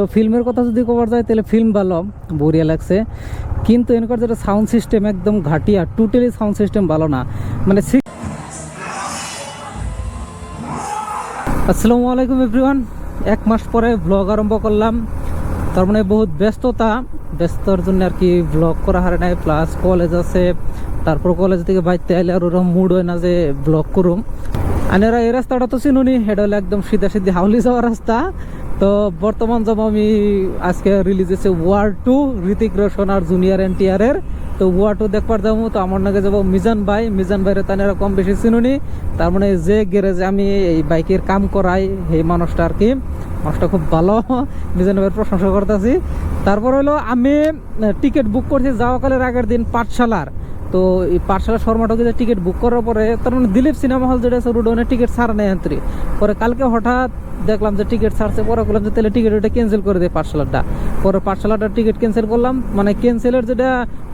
তো ফিল্মের কথা যদি কবার যায়, তাহলে ফিল্ম ভালো বরিয়া লাগছে। কিন্তু এনকার যেটা সাউন্ড সিস্টেম একদম ঘাটিয়া টোটালি সাউন্ড সিস্টেম ভালো না। মানে আসসালামু আলাইকুম এভরিওয়ান এক মাস পরে ব্লগ আরম্ভ করলাম। তার মানে বহুত ব্যস্ততা। ব্যস্তর জন্য আর কি ব্লগ করা হারে নাই। প্লাস কলেজ আছে। তারপর কলেজ থেকে বাইতে আইলে আর ওরকম মুড হয় না যে ব্লগ করুম। আনেরা এই রাস্তাটা তো চিনুনি। হলো একদম সিধা সিধি হাউলি যাওয়ার রাস্তা। তো বর্তমান আমি আজকে রিলিজ হয়েছে ওয়ার টু ঋতিক রোশন আর জুনিয়র এনটিআর এর। তো ওয়ার টু দেখবার যাব, তো আমার নাকি যাব মিজান ভাই। মিজান ভাইয়ের তানেরা কম বেশি চিনুনি। তার মানে যে গ্যারেজে আমি এই বাইকের কাম করাই এই মানুষটা আর কি। মানুষটা খুব ভালো। মিজান ভাইয়ের প্রশংসা করতেছি। তারপর হলো আমি টিকিট বুক করছি যাওয়াকালের আগের দিন পাঠশালার। তো এই পাঠশালা শর্মাটকে টিকিট বুক করার পরে, তার মানে দিলীপ সিনেমা হল যেটা আছে, রুডনে টিকিট ছাড় নেই এন্ট্রি। পরে কালকে হঠাৎ দেখলাম যে টিকিট ছাড়ছে, পরে করলাম যে তাহলে টিকিট ওটা ক্যান্সেল করে দেয় পাঠশালাটা পরে পাঠশালাটার টিকিট ক্যান্সেল করলাম মানে ক্যান্সেলের যেটা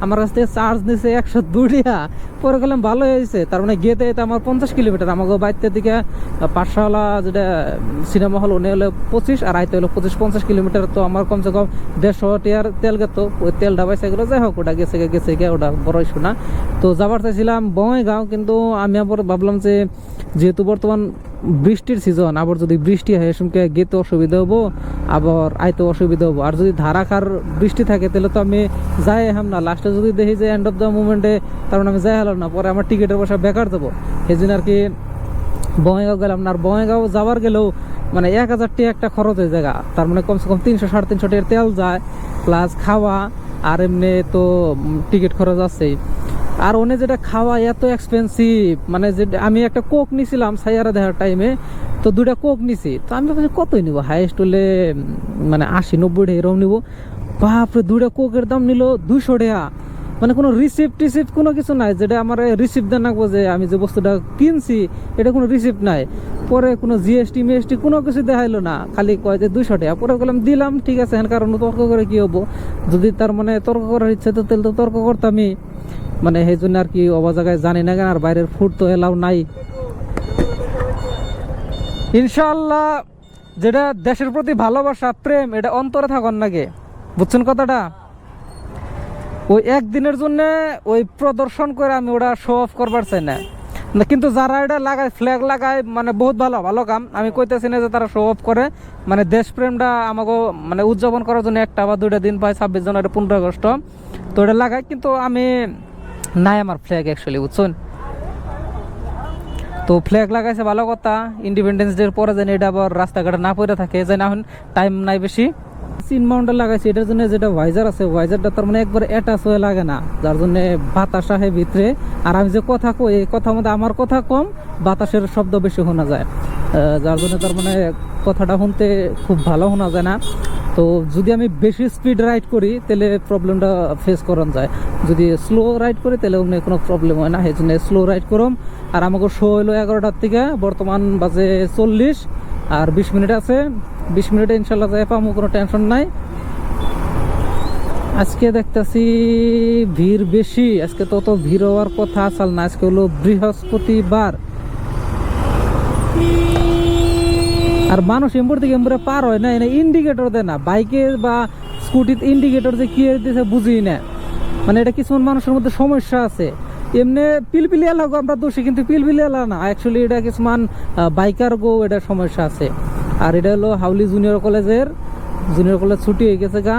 আমার কাছ থেকে চার্জ নিছে একশো দুই টাকা, পরে গেলাম ভালো হয়েছে, তার মানে গেতে যেতে আমার পঞ্চাশ কিলোমিটার, আমাকে বাইতে দিকে পাঠশালা যেটা, সিনেমা হল উনি হলো পঁচিশ, আর আইতে হলো পঁচিশ, পঞ্চাশ কিলোমিটার, তো আমার কমসে কম দেড়শো টিয়ার তেল গেত, ওই তেল ডাবাই সেগুলো যাই হোক, ওটা গেছে গেছে গে ওটা বড় ইস্যু না। তো যাবার চাইছিলাম বঙ্গাইগাঁও কিন্তু আমি আবার ভাবলাম যে, যেহেতু বর্তমান বৃষ্টির সিজন আবার যদি বৃষ্টি হয় এসমকে গেতে অসুবিধা হব, আবার আইতে অসুবিধা হব। আর যদি ধারাকার বৃষ্টি থাকে, তাহলে তো আমি যাই হাম না। লাস্টে যদি দেখি যে এন্ড অফ দ্য মুভমেন্টে তার মানে আমি যাই হলাম না। পরে আমার টিকিটের পয়সা বেকার দেবো। সেই জন্য আর কি বঙ্গাইগাঁও গেলাম না। আর বঙ্গাইগাঁও যাওয়ার গেলেও মানে এক হাজার একটা খরচ হয়ে জায়গা। তার মানে কমসে কম তিনশো, সাড়ে তিনশো টাকার তেল যায় প্লাস খাওয়া, আর এমনি তো টিকিট খরচ আছেই। আর ওনে যেটা খাওয়া এত এক্সপেন্সিভ মানে যে আমি একটা কোক নিছিলাম সাইয়ারা দেখার টাইমে তো দুটা কোক নিছি। তো আমি ভাবছি কতই নিব? হাইয়েস্ট হলে মানে আশি, নব্বই টাকা এরকম নিব। বাপরে দুটা কোকের দাম নিল দুইশো টাকা। মানে কোনো রিসিপ্ট টিসিপ্ট কোনো কিছু নাই, যেটা আমার রিসিপ্ট দেন রাখব যে আমি যে বস্তুটা কিনছি, এটা কোনো রিসিপ্ট নাই। পরে কোনো জিএসটি মিএসটি কোনো কিছু দেখাইলো না, খালি কয় যে দুইশো টাকা। পরে বললাম, দিলাম, ঠিক আছে হ্যাঁ কারণ তর্ক করে কি হব? যদি তার মানে তর্ক করার ইচ্ছে, তো তাহলে তো তর্ক করতামই। মানে সেই জন্য আর কি অবা জায়গায় জানি না কেন, আর বাইরের ফুড তো এলাও নাই। ইনশাল্লাহ যেটা দেশের প্রতি ভালোবাসা, প্রেম, এটা অন্তরে থাকন নাকি? বুঝছেন কথাটা? ওই একদিনের জন্য ওই প্রদর্শন করে আমি ওটা শো অফ করবার চাই না। কিন্তু যারা এটা লাগায় ফ্ল্যাগ লাগায় মানে বহুত ভালো ভালো কাম। আমি কইতেছি না যে তারা শো অফ করে। মানে দেশপ্রেমটা আমাকে মানে উদযাপন করার জন্য একটা বা দুইটা দিন পায়, ছাব্বিশ জানুয়ারি পনেরো আগস্ট। তো এটা লাগায়, কিন্তু আমি নাই আমার ফ্ল্যাগ অ্যাকচুয়ালি বুঝছেন? তো ফ্ল্যাগ লাগাইছে ভালো কথা ইন্ডিপেন্ডেন্স ডের পরে যেন এটা আবার রাস্তাঘাটে না পড়ে থাকে, যেন এখন টাইম নাই বেশি। সিন মাউন্টার লাগাইছে, এটার জন্য যেটা ভাইজার আছে ভাইজারটা তার মানে একবার অ্যাটাচ হয়ে লাগে না। যার জন্য বাতাস আহে ভিতরে। আর আমি যে কথা কই, এই কথার মধ্যে আমার কথা কম, বাতাসের শব্দ বেশি শোনা যায়। যার জন্য তার মানে কথাটা শুনতে খুব ভালো শোনা যায় না। তো যদি আমি বেশি স্পিড রাইড করি, তাহলে প্রবলেমটা ফেস করান যায়। যদি স্লো রাইড করি, তাহলে অন্য কোনো প্রবলেম হয় না। সেই জন্য স্লো রাইড করম। আর আমাকে শো হলো এগারোটার থেকে, বর্তমান বাজে চল্লিশ। আর বিশ মিনিট আছে। বিশ মিনিটে ইনশাল্লাহ যাই পাবো, কোনো টেনশন নাই। আজকে দেখতেছি ভিড় বেশি, আজকে তত ভিড় হওয়ার কথা আসাল না, আজকে হলো বৃহস্পতিবার। আর মানুষ এম্বর থেকে এম্বরে পার হয় না, এনে ইন্ডিকেটর দেয় না, বাইকে বা স্কুটিতে ইন্ডিকেটর যে কি দিতেছে বুঝি না। মানে এটা কিছুমান মানুষের মধ্যে সমস্যা আছে। এমনি পিলপিলি এলাকা আমরা দোষী, কিন্তু পিলপিলি এলা না অ্যাকচুয়ালি এটা কিছুমান বাইকার গো এটা সমস্যা আছে। আর এটা হলো হাউলি জুনিয়র কলেজের জুনিয়র কলেজ ছুটি হয়ে গেছে গা।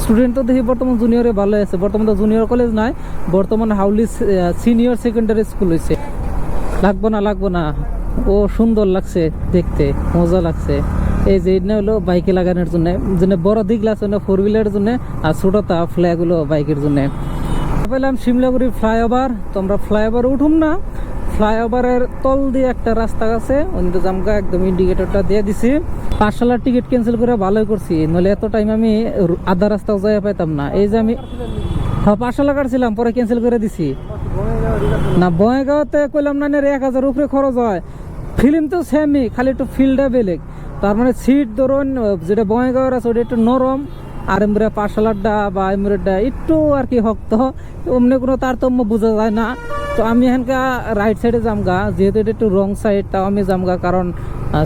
স্টুডেন্ট তো দেখি বর্তমান জুনিয়রে ভালো আছে। বর্তমান তো জুনিয়র কলেজ নাই, বর্তমান হাউলি সিনিয়র সেকেন্ডারি স্কুল হয়েছে লাগবো না লাগবো না। ও সুন্দর লাগছে দেখতে, মজা লাগছে। এই যে এটা হলো বাইকে লাগানোর জন্য জন্য বড় দিক লাগছে ফোর হুইলারের জন্য, আর ছোটটা ফ্ল্যাগ হলো বাইকের জন্য। পেলাম শিমলাগুড়ি ফ্লাইওভার তো আমরা ফ্লাইওভার উঠুম না। ফ্লাইওভারের তল দিয়ে একটা রাস্তা আছে অন্য জামকা একদম ইন্ডিকেটরটা দিয়ে দিছি। পাঠশালার টিকিট ক্যান্সেল করে ভালোই করছি, নইলে এত টাইম আমি আধা রাস্তাও যাই পাইতাম না। এই যে আমি হ্যাঁ পাঠশালা কাটছিলাম, পরে ক্যান্সেল করে দিছি। না বঙ্গাইগাঁওতে কইলাম, না এক হাজার উপরে খরচ হয়। ফিল্ম তো সেমই খালি একটু ফিল্ডটা বেলেগ। তার মানে সিট ধরুন, যেটা বঙ্গাইগাঁওয়ের আছে, ওটা একটু নরম। আর এমরে পাশালারটা বা এমরেরটা একটু আর কি শক্ত। অমনি কোনো তারতম্য বোঝা যায় না। তো আমি এখানকা রাইট সাইডে যামগা। যেহেতু এটা একটু রং সাইড তাও আমি যামগা কারণ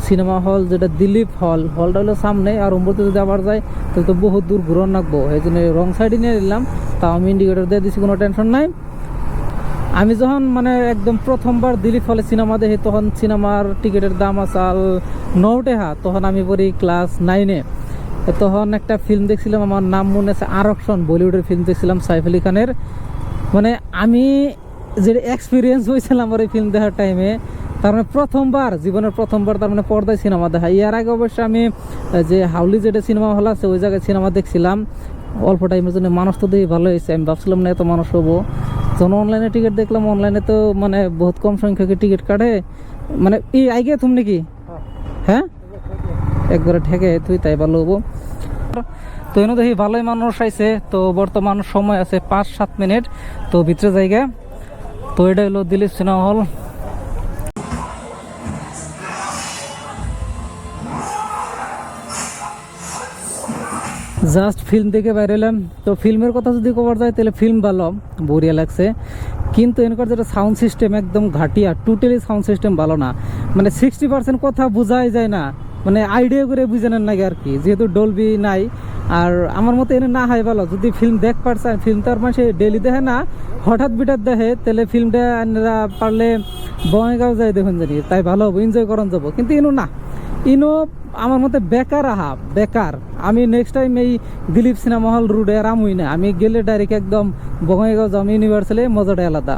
সিনেমা হল যেটা দিলীপ হল হলটা হলো সামনে আর উম্বরতে যদি আবার যায় তাহলে তো বহুত দূর ঘুরন রাখব এই জন্য রং সাইডে নিয়ে নিলাম, তাও আমি ইন্ডিকেটর দিয়ে দিছি, কোনো টেনশন নাই। আমি যখন মানে একদম প্রথমবার দিলীপ হলে সিনেমা দেখি, তখন সিনেমার টিকিটের দাম আসাল নৌ টেহা তখন আমি পড়ি ক্লাস নাইনে তখন একটা ফিল্ম দেখছিলাম, আমার নাম মনে আছে আরকশন বলিউডের ফিল্ম দেখছিলাম, সাইফ আলী খানের। মানে আমি যে এক্সপিরিয়েন্স হয়েছিল আমার এই ফিল্ম দেখার টাইমে তার মানে প্রথমবার, জীবনের প্রথমবার তার মানে পর্দায় সিনেমা দেখা। এর আগে অবশ্য আমি যে হাউলি যেটা সিনেমা হল আছে, ওই জায়গায় সিনেমা দেখছিলাম। অল্প টাইমের জন্য মানুষ তো দেখি ভালো হয়েছে। আমি ভাবছিলাম না এত মানুষ হব। যখন অনলাইনে টিকিট দেখলাম অনলাইনে তো মানে বহুত কম সংখ্যকের টিকিট কাটে। মানে এই আগে তুমি নাকি? হ্যাঁ? একবারে ঠেকে, তুই তাই ভালো হব। তো এনে দেখি ভালোই মানুষ আইছে। তো বর্তমান সময় আছে পাঁচ সাত মিনিট। তো ভিতরে জায়গা। তো এটা হলো Dilip cinema hall. Just film দেখে বাইরে এলাম। তো ফিল্মের কথা যদি কভার যায়, তাহলে ফিল্ম ভালো, বড়িয়া লাগছে। কিন্তু এনকার যেটা সাউন্ড সিস্টেম একদম ঘাটিয়া টোটালি সাউন্ড সিস্টেম ভালো না। মানে সিক্সটি পার্সেন্ট কথা বোঝাই যায় না। মানে আইডিয়া করে বুঝে নেন নাকি আর কি। যেহেতু ডলবি নাই আর আমার মতে এনে না হয় ভালো। যদি ফিল্ম দেখ পারছেন ফিল্ম তো আর মানুষে ডেলি দেখে না, হঠাৎ বিটার দেখে, তাহলে ফিল্মটা আপনারা পারলে বঙ্গাইগাঁও যায় দেখুন জানি, তাই ভালো হবে এনজয় করন যাব। কিন্তু ইনো না। ইনো আমার মতে বেকার আহা, বেকার। আমি নেক্সট টাইম এই দিলীপ সিনেমা হল রুটে আর আমুই না। আমি গেলে ডাইরেক্ট একদম বঙ্গাইগাঁও যাম ইউনিভার্সালি মজাটা আলাদা।